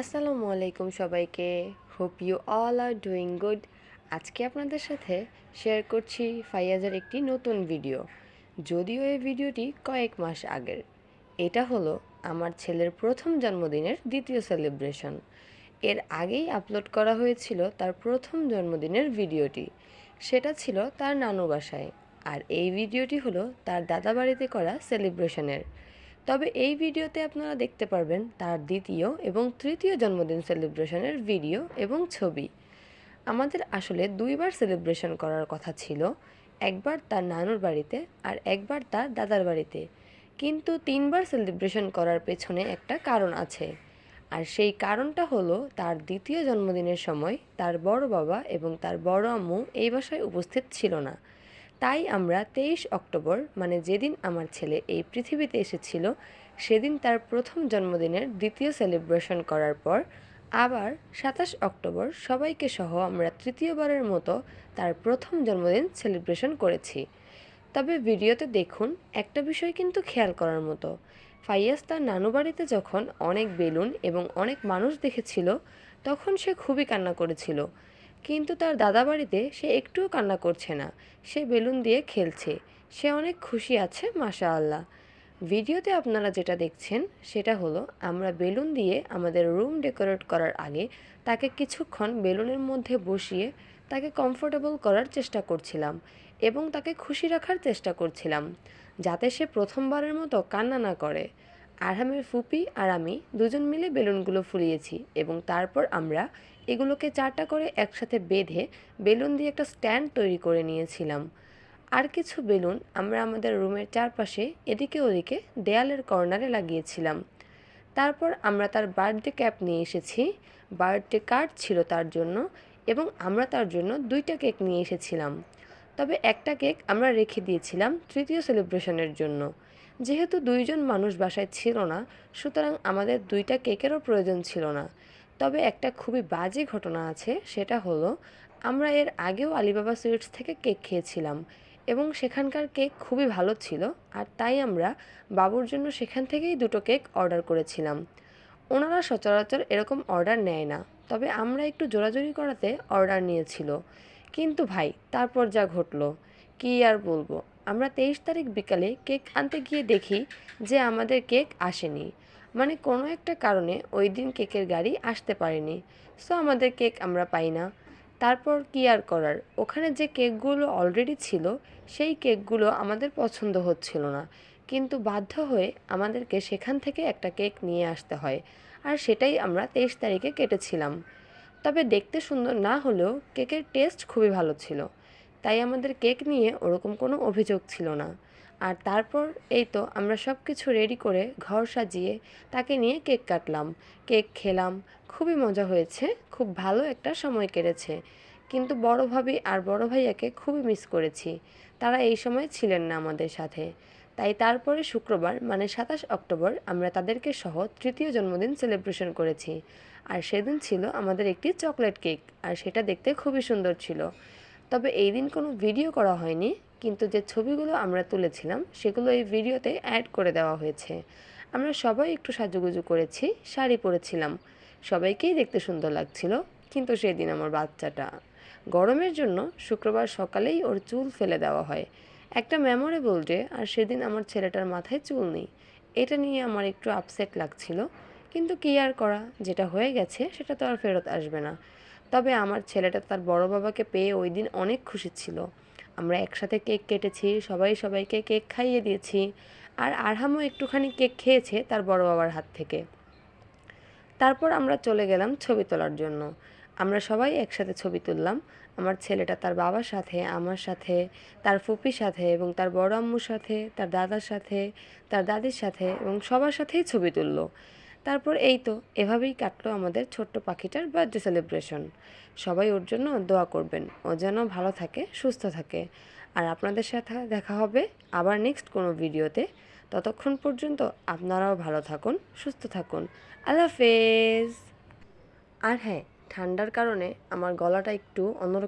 আসসালামু আলাইকুম সবাইকে। Hope you all are doing good আজকে আপনাদের সাথে শেয়ার করছি ফাইয়াজের একটি নতুন ভিডিও যদিও এই ভিডিওটি কয়েক মাস আগের। এটা হলো আমার ছেলের প্রথম জন্মদিনের দ্বিতীয় সেলিব্রেশন এর আগেই আপলোড করা হয়েছিল তার প্রথম জন্মদিনের ভিডিওটি সেটা ছিল তার নানু বাসায়। আর এই ভিডিওটি হলো তার দাদা বাড়িতে করা সেলিব্রেশনের তবে এই ভিডিওতে আপনারা দেখতে পারবেন তার দ্বিতীয় এবং তৃতীয় জন্মদিন সেলিব্রেশনের ভিডিও এবং ছবি। আমাদের আসলে দুইবার সেলিব্রেশন করার কথা ছিল, একবার তার নানুর বাড়িতে আর একবার তার দাদার বাড়িতে। কিন্তু তিনবার সেলিব্রেশন করার পেছনে একটা কারণ আছে। আর সেই কারণটা হলো তার দ্বিতীয় জন্মদিনের সময় তার বড় বাবা এবং তার বড় আম্মু এই বাসায় উপস্থিত ছিল না। তাই আমরা তেইশ অক্টোবর মানে যেদিন আমার ছেলে এই পৃথিবীতে এসেছিল, সেদিন তার প্রথম জন্মদিনের দ্বিতীয় সেলিব্রেশন করার পর আবার সাতাশ অক্টোবর সবাইকে সহ আমরা তৃতীয়বারের মতো তার প্রথম জন্মদিন সেলিব্রেশন করেছি। তবে ভিডিওতে দেখুন, একটা বিষয় কিন্তু খেয়াল করার মতো। ফাইয়াজ তার নানু বাড়িতে যখন অনেক বেলুন এবং অনেক মানুষ দেখেছিল, তখন সে খুবই কান্না করেছিল। কিন্তু তার দাদা বাড়িতে সে একটুও কান্না করছে না। সে বেলুন দিয়ে খেলছে। সে অনেক খুশি আছে মাশা আল্লাহ ভিডিওতে আপনারা যেটা দেখছেন, সেটা হলো, আমরা বেলুন দিয়ে আমাদের রুম ডেকোরেট করার আগে তাকে কিছুক্ষণ বেলুনের মধ্যে বসিয়ে তাকে কমফোর্টেবল করার চেষ্টা করছিলাম এবং তাকে খুশি রাখার চেষ্টা করছিলাম, যাতে সে প্রথমবারের মতো কান্না না করে। আরহামের ফুপি আর আমি দুজন মিলে বেলুনগুলো ফুলিয়েছি এবং তারপর আমরা এগুলোকে চারটা করে একসাথে বেঁধে বেলুন দিয়ে একটা স্ট্যান্ড তৈরি করে নিয়েছিলাম। আর কিছু বেলুন আমরা আমাদের রুমের চারপাশে এদিকে ওদিকে দেয়ালের কর্নারে লাগিয়েছিলাম। তারপর আমরা তার বার্থডে ক্যাপ নিয়ে এসেছি। বার্থডে কার্ড ছিল তার জন্য এবং আমরা তার জন্য দুইটা কেক নিয়ে এসেছিলাম। তবে একটা কেক আমরা রেখে দিয়েছিলাম তৃতীয় সেলিব্রেশনের জন্য। যেহেতু দুইজন মানুষ বাসায় ছিল না, সুতরাং আমাদের দুইটা কেকেরও প্রয়োজন ছিল না। তবে একটা খুবই বাজে ঘটনা আছে, সেটা হলো, আমরা এর আগেও আলিবাবা সুইটস থেকে কেক খেয়েছিলাম এবং সেখানকার কেক খুবই ভালো ছিল, আর তাই আমরা বাবুর জন্য সেখান থেকেই দুটো কেক অর্ডার করেছিলাম। ওনারা সচরাচর এরকম অর্ডার নেয় না, তবে আমরা একটু জোরাজোরি করাতে অর্ডার নিয়েছিল। কিন্তু ভাই, তারপর যা ঘটলো, কী আর বলব? আমরা তেইশ তারিখ বিকালে কেক আনতে গিয়ে দেখি যে আমাদের কেক আসেনি। মানে কোনো একটা কারণে ওই দিন কেকের গাড়ি আসতে পারেনি। সো আমাদের কেক আমরা পাই না। তারপর কী আর করার? ওখানে যে কেকগুলো অলরেডি ছিল, সেই কেকগুলো আমাদের পছন্দ হচ্ছিল না। কিন্তু বাধ্য হয়ে আমাদেরকে সেখান থেকে একটা কেক নিয়ে আসতে হয়। আর সেটাই আমরা তেইশ তারিখে কেটেছিলাম। তবে দেখতে সুন্দর না হলেও কেকের টেস্ট খুবই ভালো ছিল। তাই আমাদের কেক নিয়ে ওরকম কোনো অভিযোগ ছিল না। আর তারপর এই তো আমরা সব কিছু রেডি করে ঘর সাজিয়ে তাকে নিয়ে কেক কাটলাম। কেক খেলাম, খুবই মজা হয়েছে, খুব ভালো একটা সময় কেটেছে। কিন্তু বড় ভাবি আর বড় ভাইয়াকে খুবই মিস করেছি। তারা এই সময় ছিলেন না আমাদের সাথে। তাই তারপরে শুক্রবার মানে সাতাশ অক্টোবর, আমরা তাদেরকে সহ তৃতীয় জন্মদিন সেলিব্রেশন করেছি। আর সেদিন ছিল আমাদের একটি চকলেট কেক আর সেটা দেখতে খুবই সুন্দর ছিল। তবে এই দিন কোনো ভিডিও করা হয়নি, কিন্তু যে ছবিগুলো আমরা তুলেছিলাম, সেগুলো এই ভিডিওতে অ্যাড করে দেওয়া হয়েছে। আমরা সবাই একটু সাজুগুজু করেছি, শাড়ি পরেছিলাম। সবাইকেই দেখতে সুন্দর লাগছিল, কিন্তু সেদিন আমার বাচ্চাটা। গরমের জন্য শুক্রবার সকালেই ওর চুল ফেলে দেওয়া হয়। একটা মেমোরেবল ডে আর সেদিন আমার ছেলেটার মাথায় চুল নেই। এটা নিয়ে আমার একটু আপসেট লাগছিল, কিন্তু কী আর করা, যেটা হয়ে গেছে, সেটা তো আর ফেরত আসবে না। তবে আমার ছেলেটা তার বড় বাবাকে পেয়ে ওই দিন অনেক খুশি ছিল। আমরা একসাথে কেক কেটেছি, সবাই সবাইকে কেক খাইয়ে দিয়েছি আর আরহামও একটুখানি কেক খেয়েছে তার বড় বাবার হাত থেকে। তারপর আমরা চলে গেলাম ছবি তোলার জন্য। আমরা সবাই একসাথে ছবি তুললাম। আমার ছেলেটা তার বাবার সাথে, আমার সাথে, তার ফুপির সাথে এবং তার বড় আম্মুর সাথে, তার দাদার সাথে, তার দাদির সাথে এবং সবার সাথেই ছবি তুললো। তারপর এই তো, এভাবেই কাটলো আমাদের ছোট্ট পাখিটার বার্থডে সেলিব্রেশন সবাই ওর জন্য দোয়া করবেন, ও যেন ভালো থাকে, সুস্থ থাকে। আর আপনাদের সাথে দেখা হবে আবার নেক্সট কোনো ভিডিওতে। ততক্ষণ পর্যন্ত আপনারাও ভালো থাকুন, সুস্থ থাকুন। আল্লাহ হাফেজ। আর হ্যাঁ ঠান্ডার কারণে আমার গলাটা একটু অন্যরকম